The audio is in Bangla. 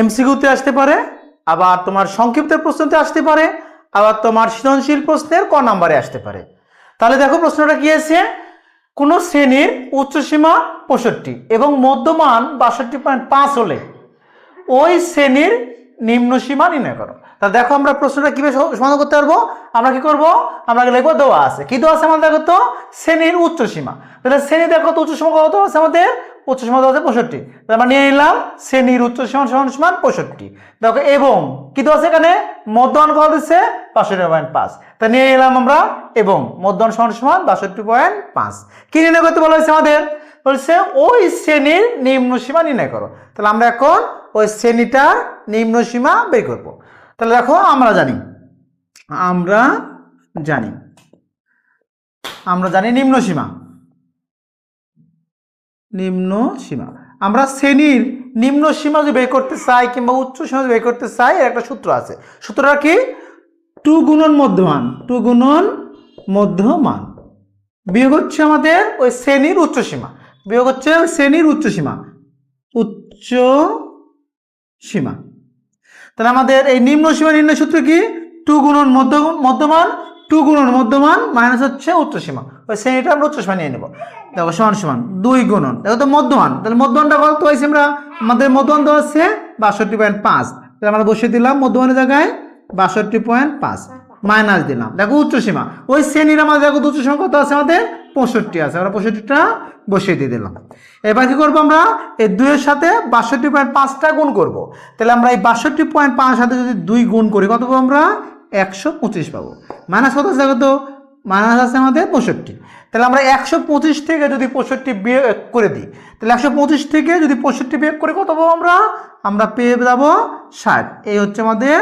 এমসিকিউতে আসতে পারে, আবার তোমার সংক্ষিপ্ত প্রশ্নতে আসতে পারে, আবার তোমার সৃজনশীল প্রশ্নের ক নাম্বারে আসতে পারে। তাহলে দেখো প্রশ্নটা কি আছে? কোন শ্রেণির উচ্চসীমা পঁয়ষট্টি এবং মধ্যমান বাষট্টি পয়েন্ট পাঁচ হলে ওই শ্রেণির নিম্ন সীমা নির্ণয় করো। তা দেখো আমরা প্রশ্নটা কীভাবে সমাধান করতে পারব? আমরা কি করব? আমরা লিখব দেওয়া আছে। কি দেওয়া আছে আমাদের দেখো শ্রেণির উচ্চ সীমা। তাহলে শ্রেণি দেখো তো উচ্চ সীমা কত আছে আমাদের? উচ্চ সীমা দেওয়া আছে পঁয়ষট্টি। আমরা নিয়ে নিলাম, শ্রেণির উচ্চ সীমা সমান সমান পঁয়ষট্টি। দেখো, এবং কি দেওয়া আছে এখানে? মধ্যমান কত দিচ্ছে? বাষট্টি পয়েন্ট পাঁচ। তা নিয়ে নিলাম আমরা, এবং মধ্যমান সমান সমান বাষট্টি পয়েন্ট পাঁচ। কি নির্ণয় করতে বলা হয়েছে আমাদের? বলছে, ওই শ্রেণির নিম্ন সীমা নির্ণয় করো। তাহলে আমরা এখন ওই শ্রেণীটার নিম্ন সীমা বের করব। তাহলে দেখো, আমরা জানি আমরা জানি আমরা জানি নিম্ন সীমা। নিম্ন সীমা। আমরা শ্রেণির নিম্ন সীমা যদি বের করতে চাই কিংবা উচ্চ সীমা যদি বের করতে চাই, এর একটা সূত্র আছে। সূত্রটা কি? টু গুণন মধ্যমান, টু গুণন মধ্যমান। বিয়োগ হচ্ছে আমাদের ওই শ্রেণির উচ্চ সীমা। বিয়োগ হচ্ছে শ্রেণির উচ্চ সীমা। উচ্চ সীমা। তাহলে আমাদের এই নিম্ন সীমা নির্ণয় সূত্র কি? টু গুণন মধ্য, মধ্যমান, টু গুণন মধ্যমান মাইনাস হচ্ছে উচ্চ সীমা। ওই শ্রেণীটা আমরা উচ্চ সীমা নিয়ে নেব। দেখো, সমান সমান, দুই গুণন। দেখো তো মধ্যমান। তাহলে মধ্যমানটা কত হয়েছে আমরা আমাদের মধ্যমান দেওয়া হচ্ছে বাষট্টি পয়েন্ট পাঁচ। তাহলে আমরা বসিয়ে দিলাম মধ্যমানের জায়গায় বাষট্টি পয়েন্ট পাঁচ। মাইনাস দিলাম। দেখো উচ্চ সীমা। ওই শ্রেণির আমাদের দেখো উচ্চ সীমা কত আছে আমাদের? পঁয়ষট্টি আছে, আমরা পঁয়ষট্টিটা বসিয়ে দিয়ে দিলাম। এবার কি করব আমরা? এই দুইয়ের সাথে বাষট্টি পয়েন্ট পাঁচটা গুণ করব। তাহলে আমরা এই বাষট্টি পয়েন্ট পাঁচ সাথে যদি দুই গুণ করি, কত পাবো আমরা? একশো পঁচিশ পাবো। মাইনাস কত আছে দেখো তো? মাইনাস আছে আমাদের পঁয়ষট্টি। তাহলে আমরা একশো পঁচিশ থেকে যদি পঁয়ষট্টি বিয়োগ করে দিই, তাহলে একশো পঁচিশ থেকে যদি পঁয়ষট্টি বিয়োগ করে কত পাবো আমরা? আমরা পেয়ে যাব ষাট। এই হচ্ছে আমাদের